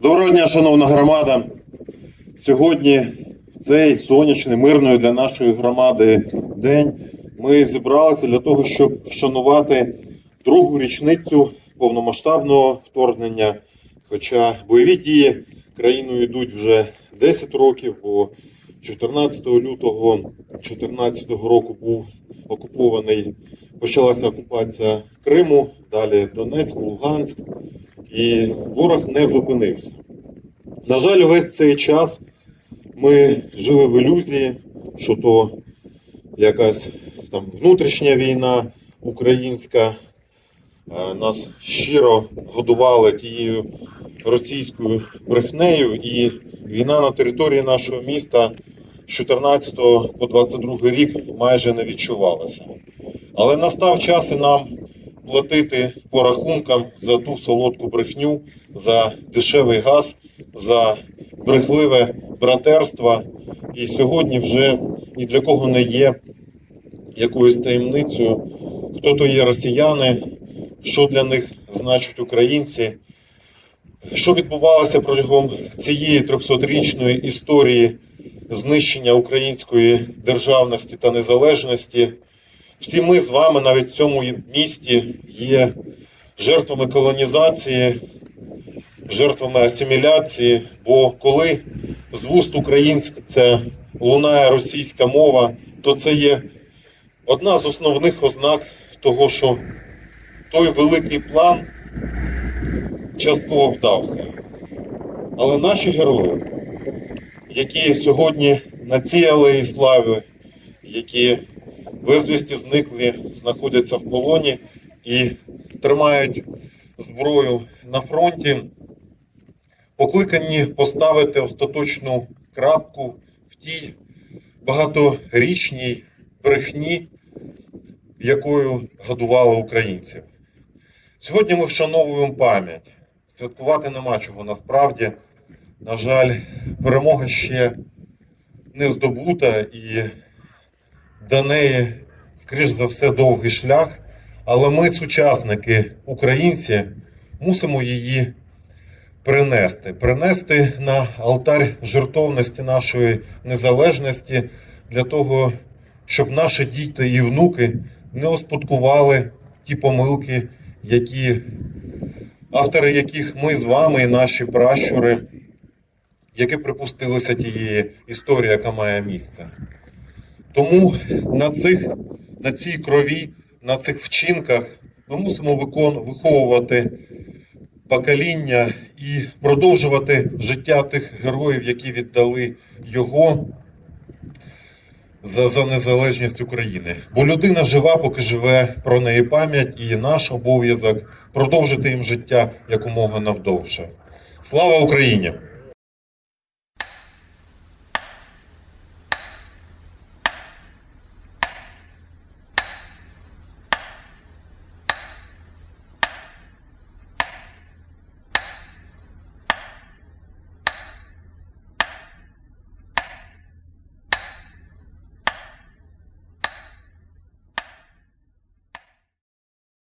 Доброго дня, шановна громада. Сьогодні, в цей сонячний, мирний для нашої громади день, ми зібралися для того, щоб вшанувати другу річницю повномасштабного вторгнення. Хоча бойові дії країною йдуть вже 10 років, бо 14 лютого 2014 року був окупований, почалася окупація Криму, далі Донецьк, Луганськ, і ворог не зупинився. На жаль, весь цей час ми жили в ілюзії, що то якась там внутрішня війна українська. Е, Нас щиро годували тією російською брехнею, і війна на території нашого міста з 14 по 22 рік майже не відчувалася. Але настав час і нам платити по рахункам за ту солодку брехню, за дешевий газ, за брехливе братерство. І сьогодні вже ні для кого не є якоюсь таємницею, хто то є росіяни, що для них значать українці. Що відбувалося протягом цієї 300-річної історії знищення української державності та незалежності? Всі ми з вами навіть в цьому місті є жертвами колонізації, жертвами асиміляції. Бо коли з вуст українця лунає російська мова, то це є одна з основних ознак того, що той великий план частково вдався. Але наші герої, які сьогодні на цій алеї слави, які безвісті зникли, знаходяться в полоні і тримають зброю на фронті, покликані поставити остаточну крапку в тій багаторічній брехні, якою годували українців. Сьогодні ми вшановуємо пам'ять. Святкувати нема чого насправді. На жаль, перемога ще не здобута і до неї, скоріш за все, довгий шлях. Але ми, сучасники, українці, мусимо її принести. Принести на алтарь жертовності нашої незалежності для того, щоб наші діти і внуки не успадкували ті помилки, які автори яких ми з вами і наші пращури, які припустилися тієї історії, яка має місце. Тому на, цих, на цій крові, на цих вчинках ми мусимо викон, виховувати покоління і продовжувати життя тих героїв, які віддали його за, за незалежність України. Бо людина жива, поки живе про неї пам'ять, і наш обов'язок продовжити їм життя якомога навдовше. Слава Україні!